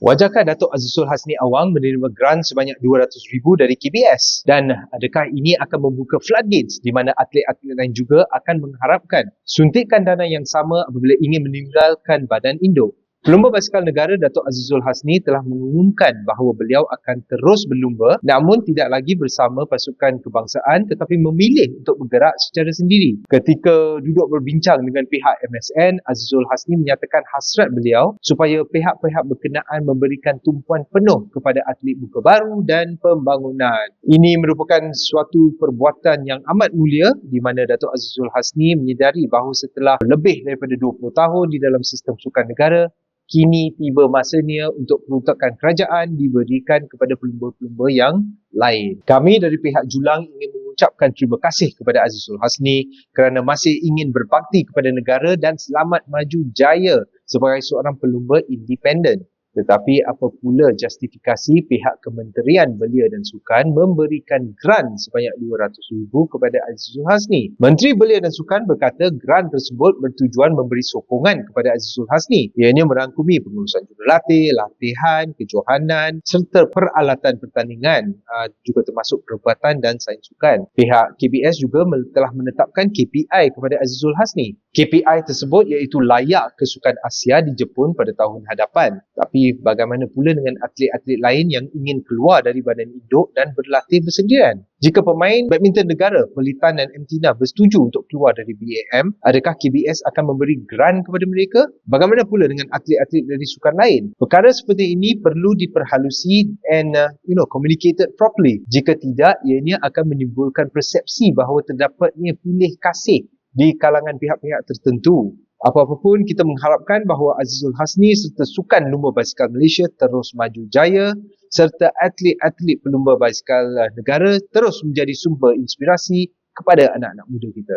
Wajarkah Datuk Azizul Hasni Awang menerima grant sebanyak RM200,000 dari KBS? Dan adakah ini akan membuka floodgates di mana atlet-atlet lain juga akan mengharapkan suntikan dana yang sama apabila ingin meninggalkan badan induk? Pelumba basikal negara Datuk Azizul Hasni telah mengumumkan bahawa beliau akan terus berlumba namun tidak lagi bersama pasukan kebangsaan tetapi memilih untuk bergerak secara sendiri. Ketika duduk berbincang dengan pihak MSN, Azizul Hasni menyatakan hasrat beliau supaya pihak-pihak berkenaan memberikan tumpuan penuh kepada atlet muka baru dan pembangunan. Ini merupakan suatu perbuatan yang amat mulia di mana Datuk Azizul Hasni menyedari bahawa setelah lebih daripada 20 tahun di dalam sistem sukan negara, kini tiba masanya untuk peruntukan kerajaan diberikan kepada pelumba-pelumba yang lain. Kami dari pihak Julang ingin mengucapkan terima kasih kepada Azizul Hasni kerana masih ingin berbakti kepada negara dan selamat maju jaya sebagai seorang pelumba independen. Tetapi apa pula justifikasi pihak Kementerian Belia dan Sukan memberikan grant sebanyak RM200,000 kepada Azizul Hasni? Menteri Belia dan Sukan berkata grant tersebut bertujuan memberi sokongan kepada Azizul Hasni. Ianya merangkumi pengurusan jurulatih, latihan, kejohanan serta peralatan pertandingan juga termasuk perubatan dan sains sukan. Pihak KBS juga telah menetapkan KPI kepada Azizul Hasni. KPI tersebut iaitu layak ke Sukan Asia di Jepun pada tahun hadapan. Tapi tapi bagaimana pula dengan atlet-atlet lain yang ingin keluar dari badan induk dan berlatih bersendirian? Jika pemain badminton negara, Pelitan dan MTINA bersetuju untuk keluar dari BAM, adakah KBS akan memberi grant kepada mereka? Bagaimana pula dengan atlet-atlet dari sukan lain? Perkara seperti ini perlu diperhalusi and uh, you know communicated properly. Jika tidak, ianya akan menimbulkan persepsi bahawa terdapatnya pilih kasih di kalangan pihak-pihak tertentu apa-apa pun kita mengharapkan bahawa Azizul Hasni serta sukan lumba basikal Malaysia terus maju jaya serta atlet-atlet pelumba basikal negara terus menjadi sumber inspirasi kepada anak-anak muda kita.